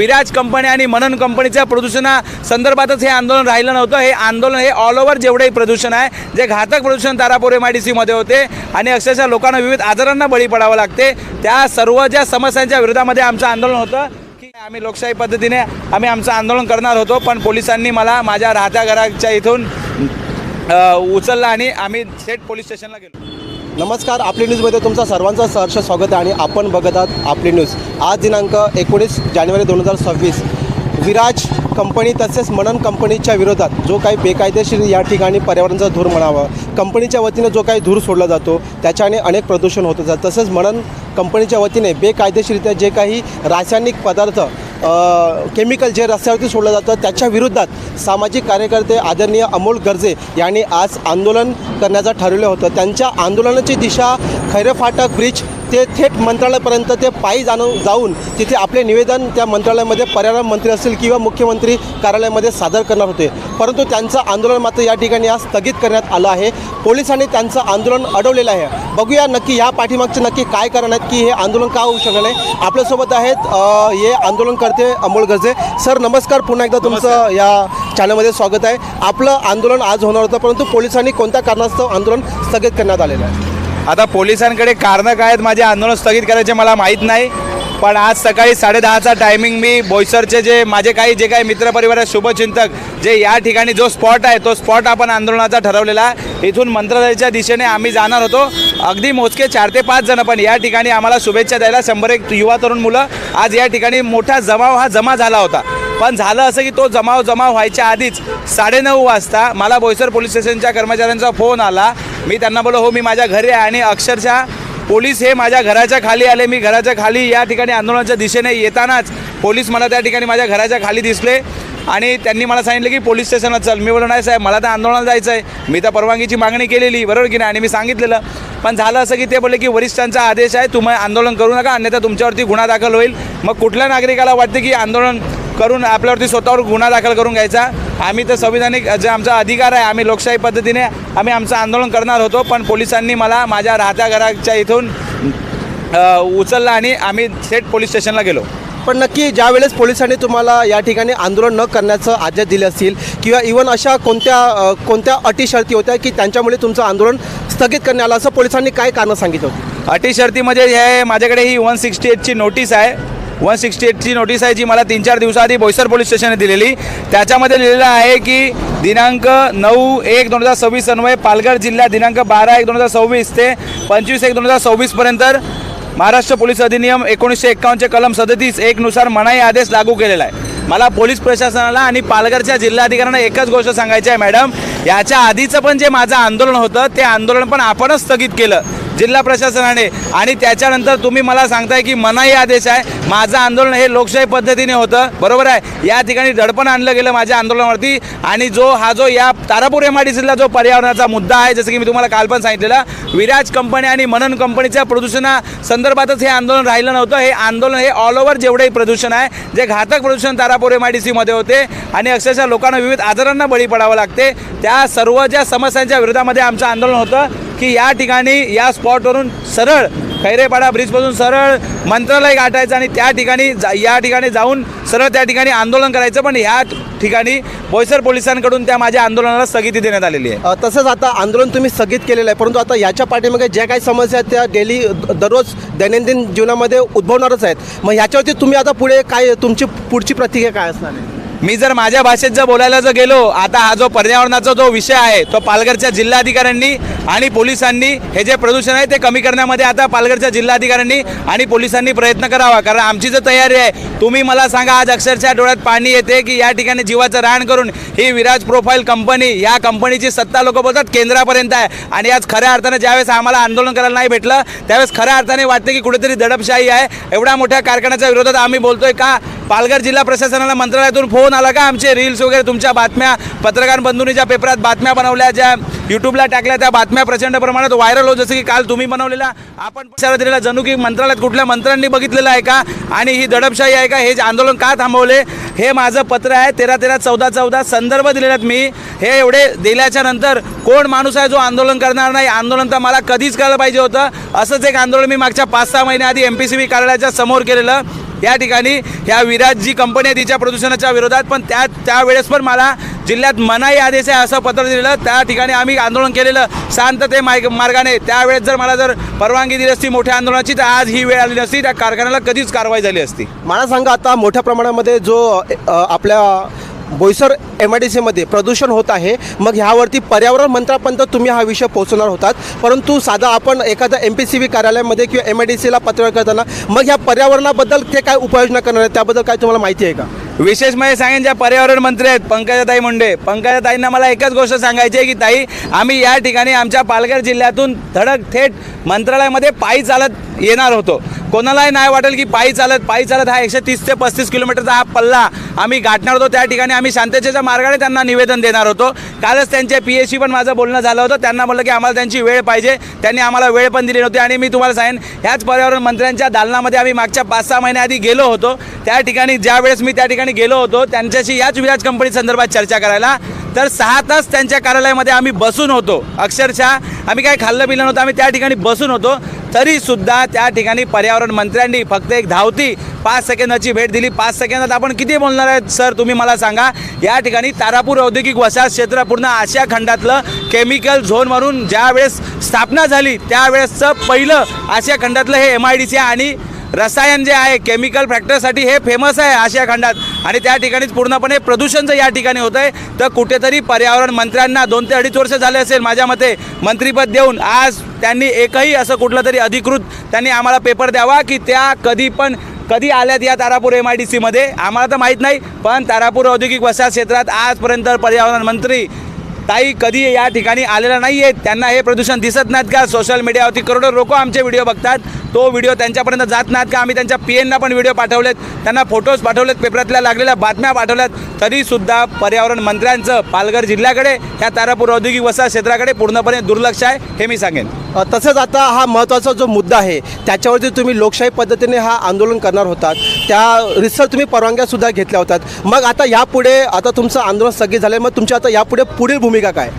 Viraj company आणि मनन कंपनीच्या प्रदूषणा संदर्भातच हे आंदोलन राहिलं नव्हतं. हे आंदोलन हे ऑल ओव्हर जेवढंही प्रदूषण आहे जे घातक प्रदूषण तारापूर एम आय डी सीमध्ये होते आणि अक्षरशः लोकांना विविध आजारांना बळी पडावं लागते. त्या सर्व ज्या समस्यांच्या विरोधामध्ये आमचं आंदोलन होतं आम्ही लोकशाही पद्धतीने आम्ही आमचं आंदोलन करणार होतो पण पोलिसांनी मला माझ्या राहत्या घराच्या इथून उचललं आणि आम्ही थेट पोलीस स्टेशनला गेलो. नमस्कार आपली न्यूजमध्ये तुमचं सर्वांचं सहर्ष स्वागत आहे आणि आपण बघत आहात आपली न्यूज आज दिनांक एकोणीस जानेवारी दोन हजार सव्वीस. विराज कंपनी तसेच मनन कंपनीच्या विरोधात जो काही बेकायदेशीर या ठिकाणी पर्यावरणाचा धूर म्हणावा कंपनीच्या वतीने जो काही धूर सोडला जातो त्याच्याने अनेक प्रदूषण होत जातं. तसंच म्हणून कंपनीच्या वतीने बेकायदेशीरित्या जे काही रासायनिक पदार्थ केमिकल जे रस्त्यावरती सोडलं जातं त्याच्या विरोधात सामाजिक कार्यकर्ते आदरणीय अमोल गर्जे यांनी आज आंदोलन करण्याचं ठरवलं होतं. त्यांच्या आंदोलनाची दिशा खैरे फाटक ब्रिज ते थेट मंत्रालयापर्यंत ते पायी जाणून जाऊन तिथे आपले निवेदन त्या मंत्रालयामध्ये पर्यावरण मंत्री असतील किंवा मुख्यमंत्री कार्यालयामध्ये सादर करणार होते. परंतु त्यांचं आंदोलन मात्र या ठिकाणी आज स्थगित करण्यात आलं आहे. पोलिसांनी त्यांचं आंदोलन अडवलेलं आहे. बघूया नक्की या पाठीमागचे नक्की काय कारण आहेत की हे आंदोलन का होऊ शकलं नाही. आपल्यासोबत आहेत हे आंदोलन करते अमोल गर्जे. सर नमस्कार. पुन्हा एकदा तुमचं या चॅनलमध्ये स्वागत आहे. आपलं आंदोलन आज होणार होतं परंतु पोलिसांनी कोणत्या कारणास्तव आंदोलन स्थगित करण्यात आलेलं आहे? आता पोलिसांकडे कारणं काय आहेत माझे आंदोलन स्थगित करायचे मला माहीत नाही. पण आज सकाळी साडेदहाचा टायमिंग मी बोईसरचे जे माझे काही जे काही मित्रपरिवार आहेत शुभचिंतक जे या ठिकाणी जो स्पॉट आहे तो स्पॉट आपण आंदोलनाचा ठरवलेला आहे. इथून मंत्रालयाच्या दिशेने आम्ही जाणार होतो. अगदी मोजके चार ते पाच जण पण या ठिकाणी आम्हाला शुभेच्छा द्यायला शंभर एक युवा तरुण मुलं आज या ठिकाणी मोठा जमाव हा जमा झाला होता. पण झालं असं की तो जमाव जमाव व्हायच्या आधीच साडेनऊ वाजता मला बोईसर पोलीस स्टेशनच्या कर्मचाऱ्यांचा फोन आला. मी त्यांना बोललो हो मी माझ्या घरी आहे आणि अक्षरशः पोलीस हे माझ्या घराच्या खाली आले. मी घराच्या खाली या ठिकाणी आंदोलनाच्या दिशेने येतानाच पोलीस मला त्या ठिकाणी माझ्या घराच्या खाली दिसले. आणि त्यांनी मला सांगितलं की पोलीस स्टेशनला चल. मी बोललो नाही साहेब मला तर आंदोलनाला जायचं आहे मी तर परवानगीची मागणी केलेली बरोबर की नाही? आणि मी सांगितलेलं. पण झालं असं की ते बोलले की वरिष्ठांचा आदेश आहे तुम्ही आंदोलन करू नका अन्यथा तुमच्यावरती गुन्हा दाखल होईल. मग कुठल्या नागरिकाला वाटते की आंदोलन करून आपल्यावरती स्वतःवर गुन्हा दाखल करून घ्यायचा. आम्ही तर संविधानिक जे आमचा अधिकार आहे आम्ही लोकशाही पद्धतीने आम्ही आमचं आंदोलन करणार होतो. पण पोलिसांनी मला माझ्या राहत्या घराच्या इथून उचललं आणि आम्ही थेट पोलीस स्टेशनला गेलो. पण नक्की ज्या वेळेस पोलिसांनी तुम्हाला या ठिकाणी आंदोलन न करण्याचं आदेश दिले असतील किंवा इवन अशा कोणत्या कोणत्या अटी शर्ती होत्या की त्यांच्यामुळे तुमचं आंदोलन स्थगित करण्यात आलं असं पोलिसांनी काय कारणं सांगितलं होती? अटी शर्तीमध्ये हे माझ्याकडे ही वन सिक्स्टी एटची नोटीस आहे. वन सिक्स्टी एटची नोटीस आहे जी मला तीन चार दिवसाआधी बोईसर पोलीस स्टेशनने दिलेली. त्याच्यामध्ये लिहिलेलं आहे की दिनांक नऊ एक दोन हजार सव्वीस अन्वये पालघर जिल्ह्यात दिनांक बारा एक दोन हजार सव्वीस ते पंचवीस एक दोन हजार सव्वीसपर्यंत महाराष्ट्र पोलीस अधिनियम एकोणीसशे एक्कावन्नचे कलम सदतीस एकनुसार मनाई आदेश लागू केलेला आहे. मला पोलीस प्रशासनाला आणि पालघरच्या जिल्हाधिकाऱ्यांना एकच गोष्ट सांगायची आहे मॅडम. याच्या आधीचं पण जे माझं आंदोलन होतं ते आंदोलन पण आपणच स्थगित केलं. जिल्हा प्रशासनाने. आणि त्याच्यानंतर तुम्ही मला सांगताय की मनाई आदेश आहे. माझं आंदोलन हे लोकशाही पद्धतीने होतं. बरोबर आहे? या ठिकाणी दडपण आणलं गेलं माझ्या आंदोलनावरती. आणि जो हा जो या तारापूर एम आय डी सीला जो पर्यावरणाचा मुद्दा आहे जसं की मी तुम्हाला काल पण सांगितलेलं विराज कंपनी आणि मनन कंपनीच्या प्रदूषणा संदर्भातच हे आंदोलन राहिलं नव्हतं. हे आंदोलन हे ऑल ओव्हर जेवढंही प्रदूषण आहे जे घातक प्रदूषण तारापूर एम आय डी सीमध्ये होते. आणि अक्षरशः लोकांना विविध आजारांना बळी पडावं लागते. त्या सर्व ज्या समस्यांच्या विरोधामध्ये आमचं आंदोलन होतं. की या ठिकाणी या स्पॉटवरून सरळ खैरेपाडा ब्रिजपासून सरळ मंत्रालय गाठायचं आणि त्या ठिकाणी जा या ठिकाणी जाऊन सरळ त्या ठिकाणी आंदोलन करायचं. पण ह्या ठिकाणी बोईसर पोलिसांकडून त्या माझ्या आंदोलनाला स्थगिती देण्यात आलेली आहे. तसंच आता आंदोलन तुम्ही स्थगित केलेलं आहे. परंतु आता याच्या पाठीमागे ज्या काही समस्या आहेत त्या डेली दररोज दैनंदिन जीवनामध्ये उद्भवणारच आहेत. मग ह्याच्यावरती तुम्ही आता पुढे काय तुमची पुढची प्रतिक्रिया काय असणार आहे? मी जर माझ्या भाषेत जर बोलायला जर गेलो आता हा जो पर्यावरणाचा जो विषय आहे तो पालघरच्या जिल्हाधिकाऱ्यांनी आणि पोलिसांनी हे जे प्रदूषण आहे ते कमी करण्यामध्ये आता पालघरच्या जिल्हाधिकाऱ्यांनी आणि पोलिसांनी प्रयत्न करावा. कारण आमची जर तयारी आहे तुम्ही मला सांगा आज अक्षरशः डोळ्यात पाणी येते की या ठिकाणी जीवाचं रहाण करून ही विराज प्रोफाईल कंपनी या कंपनीची सत्ता लोक बोलतात केंद्रापर्यंत आहे. आणि आज खऱ्या अर्थानं ज्यावेळेस आम्हाला आंदोलन करायला नाही भेटलं त्यावेळेस खऱ्या अर्थाने वाटतं की कुठेतरी दडपशाही आहे. एवढ्या मोठ्या कारखान्याच्या विरोधात आम्ही बोलतोय का? पालघर जिल्हा प्रशासनाला मंत्रालयातून फोन आला का? आमचे रील्स वगैरे तुमच्या बातम्या पत्रकार बंधूंनी पेपरात बातम्या बनवल्या ज्या युट्यूबला टाकल्या त्या बातम्या प्रचंड प्रमाणात व्हायरल होत जसं की काल तुम्ही बनवलेला. आपण इशारा दिलेला जणू की मंत्रालयात कुठल्या मंत्र्यांनी बघितलेलं आहे का? आणि ही दडपशाही आहे का? हे जे आंदोलन का थांबवले? हे माझं पत्र आहे तेरा तेरा चौदा चौदा संदर्भ दिलेले आहेत मी. हे एवढे दिल्याच्या नंतर कोण माणूस आहे जो आंदोलन करणार नाही? आंदोलन तर मला कधीच करायला पाहिजे होतं. असंच एक आंदोलन मी मागच्या पाच सहा महिन्याआधी एम पी सी बी कार्यालयाच्या समोर केलेलं. या ठिकाणी ह्या विराट जी कंपनी आहे तिच्या प्रदूषणाच्या विरोधात पण त्या त्यावेळेस पण मला जिल्ह्यात मनाई आदेश आहे असं पत्र दिलेलं. त्या ठिकाणी आम्ही आंदोलन केलेलं शांतते मार्ग मार्गाने. त्यावेळेस जर मला जर परवानगी दिली असती मोठ्या आंदोलनाची तर आज ही वेळ आली नसती. त्या कारखान्याला कधीच कारवाई झाली असती. मला सांगा आता मोठ्या प्रमाणामध्ये जो आपल्या बोईसर एम आय डी सीमध्ये प्रदूषण होत आहे. मग ह्यावरती पर्यावरण मंत्रापर्यंत तुम्ही हा विषय पोहोचवणार होतात. परंतु साधा आपण एखाद्या एम पी सी बी कार्यालयामध्ये किंवा एम आय डी सीला पत्र करताना मग ह्या पर्यावरणाबद्दल ते काय उपाययोजना करणार आहेत त्याबद्दल काय तुम्हाला माहिती आहे का? विशेष म्हणजे सांगेन ज्या पर्यावरण मंत्री आहेत पंकजाताई मुंडे. पंकजाताईंना मला एकच गोष्ट सांगायची आहे की ताई आम्ही या ठिकाणी आमच्या पालघर जिल्ह्यातून धडक थेट मंत्रालयामध्ये पायी चालत येणार होतो. कोणालाही नाही वाटेल की पायी चालत पायी चालत हा एकशे तीस ते पस्तीस किलोमीटरचा हा पल्ला आम्ही गाठणार होतो. त्या ठिकाणी आम्ही शांततेच्या मार्गाने त्यांना निवेदन देणार होतो. कालच त्यांच्या पी एच पण माझं बोलणं झालं होतं. त्यांना म्हटलं की आम्हाला त्यांची वेळ पाहिजे. त्यांनी आम्हाला वेळ पण दिली नव्हती आणि मी तुम्हाला सांगेन ह्याच पर्यावरण मंत्र्यांच्या दालनामध्ये आम्ही मागच्या पाच सहा महिन्याआधी गेलो होतो. त्या ठिकाणी ज्यावेळेस मी त्या ठिकाणी गेलो होतो त्यांच्याशी याच विराज कंपनी संदर्भात चर्चा करायला. तर सहा तास त्यांच्या कार्यालयामध्ये आम्ही बसून होतो. अक्षरशः आम्ही काय खाल्लं पिलं नव्हतं आम्ही त्या ठिकाणी बसून होतो. तरीसुद्धा त्या ठिकाणी पर्यावरण मंत्र्यांनी फक्त एक धावती पाच सेकंदाची भेट दिली. पाच सेकंदात आपण किती बोलणार आहेत सर? तुम्ही मला सांगा. या ठिकाणी तारापूर औद्योगिक वसाहत क्षेत्र पूर्ण आशिया खंडातलं केमिकल झोनवरून ज्यावेळेस स्थापना झाली त्यावेळेसचं पहिलं आशिया खंडातलं हे एम आय डी सी आणि रसायन जे आहे केमिकल फॅक्टरीसाठी हे फेमस आहे आशिया खंडात. आणि त्या ठिकाणीच पूर्णपणे प्रदूषण जर या ठिकाणी होत आहे तर कुठेतरी पर्यावरण मंत्र्यांना दोन ते अडीच वर्ष झाले असेल माझ्या मते. मंत्रीपद देऊन आज त्यांनी एकही असं कुठलं तरी अधिकृत त्यांनी आम्हाला पेपर द्यावा की त्या कधी पण कधी आल्यात या तारापूर एम आय डी सीमध्ये आम्हाला तर माहीत नाही पण तारापूर औद्योगिक वसाहत क्षेत्रात आजपर्यंत पर्यावरण मंत्री ताई कधी या ठिकाणी आलेला नाही आहेत त्यांना हे प्रदूषण दिसत नाहीत का? सोशल मीडियावरती करोडो लोक आमचे व्हिडिओ बघतात. तो व्हिडिओ त्यांच्यापर्यंत जात नाहीत का? आम्ही त्यांच्या पी एनना पण व्हिडिओ पाठवलेत. त्यांना फोटोज पाठवलेत पेपरातल्या लागलेल्या बातम्या पाठवल्यात. तरीसुद्धा पर्यावरण मंत्र्यांचं पालघर जिल्ह्याकडे ह्या तारापूर औद्योगिक वसाहत क्षेत्राकडे पूर्णपणे दुर्लक्ष आहे हे मी सांगेन. तसंच आता हा महत्त्वाचा जो मुद्दा आहे त्याच्यावरती तुम्ही लोकशाही पद्धतीने हा आंदोलन करणार होतात. त्या रिसर तुम्ही परवानग्यासुद्धा घेतल्या होतात. मग आता यापुढे आता तुमचं आंदोलन स्थगित झालं मग तुमची आता यापुढे पुढील भूमिका काय?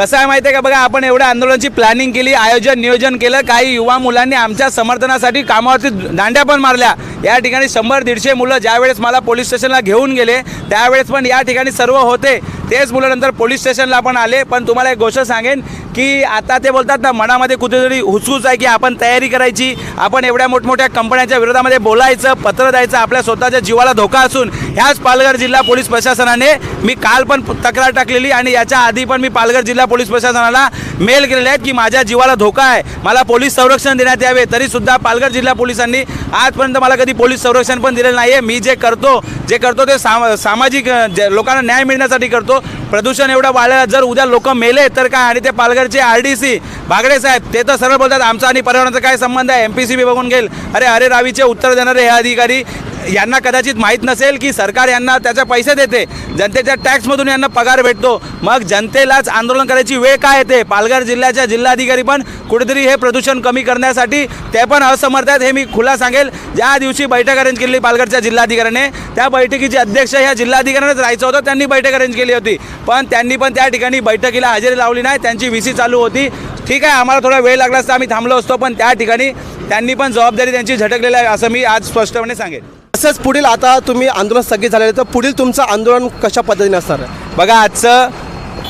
कसं आहे माहिती आहे का? बघा आपण एवढ्या आंदोलनाची प्लॅनिंग केली आयोजन नियोजन केलं. काही युवा मुलांनी आमच्या समर्थनासाठी कामावरती दांड्या पण मारल्या. या ठिकाणी शंभर दीडशे मुलं ज्यावेळेस मला पोलीस स्टेशनला घेऊन गेले त्यावेळेस पण या ठिकाणी सर्व होते. तेच मुलं नंतर पोलीस स्टेशनला पण आले. पण तुम्हाला एक गोष्ट सांगेन की आता ते बोलतात ना मनामध्ये कुठेतरी हुसहुस आहे की आपण तयारी करायची आपण एवढ्या मोठमोठ्या कंपन्यांच्या विरोधामध्ये बोलायचं पत्र द्यायचं आपल्या स्वतःच्या जीवाला धोका असून ह्याच पालघर जिल्हा पोलीस प्रशासनाने मी काल पण तक्रार टाकलेली आणि याच्या आधी पण मी पालघर जिल्हा पोलीस प्रशासनाला मेल केलेले आहेत की माझ्या जीवाला धोका आहे मला पोलीस संरक्षण देण्यात यावे तरीसुद्धा पालघर जिल्हा पोलिसांनी आजपर्यंत मला कधी पोलीस संरक्षण पण दिलेलं नाही आहे मी जे करतो जे करतो ते साम सामाजिक लोकांना न्याय मिळण्यासाठी करतो प्रदूषण एवढं वाढलं जर उद्या लोक मेले तर काय? आणि ते पालघरचे आर डी सी बागडे साहेब ते तर सरळ बोलतात आमचा आणि पर्यावरणाचा काय संबंध आहे? एम पी सी बी बघून घेईल. अरे अरे रावीचे उत्तर देणारे हे अधिकारी यांना कदाचित माहीत नसेल की सरकार यांना त्याचे पैसे देते जनतेच्या टॅक्समधून यांना पगार भेटतो. मग जनतेलाच आंदोलन करायची वेळ काय येते? पालघर जिल्ह्याच्या जिल्हाधिकारी पण कुठेतरी हे प्रदूषण कमी करण्यासाठी ते पण असमर्थ आहेत हे मी खुला सांगेल. ज्या दिवशी बैठक अरेंज केली पालघरच्या जिल्हाधिकाऱ्याने त्या बैठकीचे अध्यक्ष ह्या जिल्हाधिकाऱ्यानेच राहायचं होतं त्यांनी बैठक अरेंज केली होती. पण त्यांनी पण त्या ठिकाणी बैठकीला हजेरी लावली नाही त्यांची व्ही सी चालू होती. ठीक आहे आम्हाला थोडा वेळ लागला असता आम्ही थांबलो असतो पण त्या ठिकाणी त्यांनी पण जबाबदारी त्यांची झटकलेली आहे असं मी आज स्पष्टपणे सांगेन. तसंच पुढील आता तुम्ही आंदोलन स्थगित झालेलं तर पुढील तुमचं आंदोलन कशा पद्धतीने असणार? आहे बघा आजचं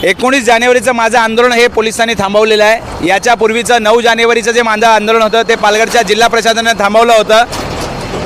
एकोणीस जानेवारीचं माझं आंदोलन हे पोलिसांनी थांबवलेलं आहे. याच्यापूर्वीचं नऊ जानेवारीचं जे माझं आंदोलन होतं ते पालघरच्या जिल्हा प्रशासनाने थांबवलं होतं.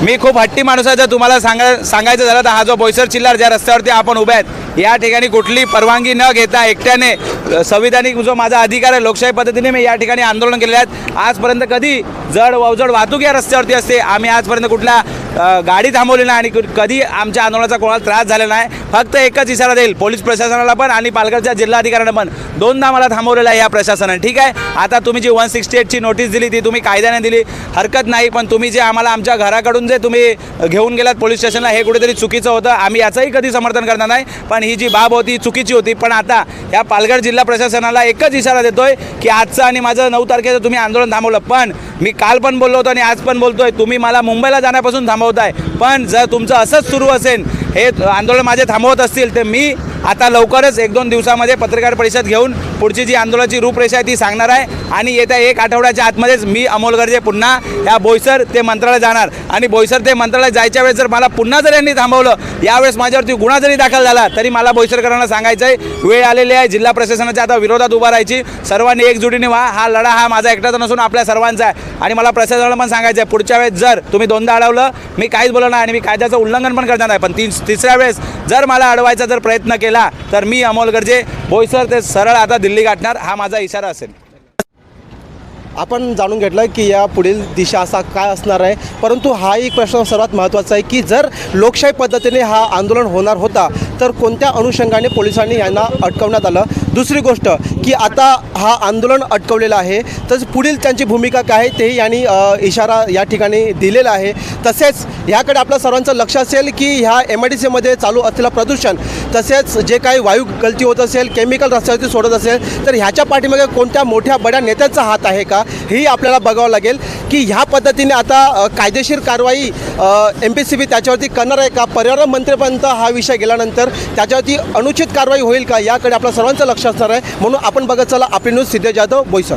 मी खूप हट्टी माणूस आहे जर तुम्हाला सांगा सांगायचं झालं तर हा जो बोईसर चिल्लार ज्या रस्त्यावरती आपण उभे आहेत या ठिकाणी कुठली परवानगी न घेता एकट्याने संविधानिक जो माझा अधिकार आहे लोकशाही पद्धतीने मी या ठिकाणी आंदोलन केलेलं आहेत आजपर्यंत कधी जड वावजड वाहतूक या रस्त्यावरती असते आम्ही आजपर्यंत कुठल्या गाडी थांबवली नाही आणि कधी आमच्या आंदोलनाचा कोणाला त्रास झाला नाही. फक्त एकच इशारा देईल पोलीस प्रशासनाला पण आणि पालघरच्या जिल्हाधिकाऱ्यांना पण. दोनदा मला थांबवलेलं आहे या प्रशासनाने ठीक आहे? आता तुम्ही जी वन सिक्स्टी एटची नोटीस दिली ती तुम्ही कायद्याने दिली. हरकत नाही पण तुम्ही जे आम्हाला आमच्या घराकडून जे तुम्ही घेऊन गेलात पोलीस स्टेशनला हे कुठेतरी चुकीचं होतं. आम्ही याचंही कधी समर्थन करणार नाही पण ही जी बाब होती चुकीची होती. पण आता या पालघर जिल्हा प्रशासनाला एकच इशारा देतोय की आजचं आणि माझं नऊ तारखेचं तुम्ही आंदोलन थांबवलं. पण मी काल पण बोललो होतो आणि आज पण बोलतोय. तुम्ही मला मुंबईला जाण्यापासून थांबवताय पण जर तुमचं असंच सुरू असेल हे आंदोलन माझे थांबवत असतील तर मी आता लवकरच एक दोन दिवसामध्ये पत्रकार परिषद घेऊन पुढची जी आंदोलनाची रूपरेषा आहे ती सांगणार आहे. आणि येत्या एक आठवड्याच्या आतमध्येच मी अमोल गर्जे पुन्हा या बोईसर ते मंत्रालय जाणार. आणि बोईसर ते मंत्रालय जायच्या वेळेस जर मला पुन्हा जर यांनी थांबवलं यावेळेस माझ्यावरती गुन्हा जरी दाखल झाला तरी मला बोईसरकरांना सांगायचं आहे वेळ आलेली आहे जिल्हा प्रशासनाच्या आता विरोधात उभा राहायची. सर्वांनी एकजुटीने व्हा. हा लढा हा माझा एकटाचा नसून आपल्या सर्वांचा आहे. आणि मला प्रशासनाला पण सांगायचं आहे पुढच्या वेळेस जर तुम्ही दोनदा अडवलं मी काहीच बोलणार नाही आणि मी कायद्याचं उल्लंघन पण करणार नाही. पण तीन तिसऱ्या वेळेस जर मला अडवायचा जर प्रयत्न केला तर मी अमोल गर्जे बोईसर ते सरळ आता दिल्ली गाठणार हा माझा इशारा असेल. आपण जाणून घेतलं की या पुढील दिशा असा काय असणार आहे परंतु हा एक प्रश्न सर्वात महत्त्वाचा आहे की जर लोकशाही पद्धतीने हा आंदोलन होणार होता तर कोणत्या अनुषंगाने पोलिसांनी यांना अटकवण्यात आलं? दुसरी गोष्ट की आता हा आंदोलन अटकवलेलं आहे तर पुढील त्यांची भूमिका काय ते तेही यांनी इशारा या ठिकाणी दिलेला आहे. तसेच ह्याकडे आपल्या सर्वांचं लक्ष असेल की ह्या एम आय डी सीमध्ये चालू असलेलं प्रदूषण तसेच जे काही वायू गलती होत असेल केमिकल रस्त्यावरती सोडत असेल तर ह्याच्या पाठीमागे कोणत्या मोठ्या बड्या नेत्यांचा हात आहे का ही आपल्याला बघावं लागेल की ह्या पद्धतीने आता कायदेशीर कारवाई एम पी सी बी त्याच्यावरती करणार आहे का? पर्यावरण मंत्रीपर्यंत हा विषय गेल्यानंतर त्याच्यावरती अनुचित कारवाई होईल का? याकडे आपल्या सर्वांचं लक्ष असणार आहे. म्हणून आपण बघत चला आपली न्यूज सिद्धे जाधव बोईसर.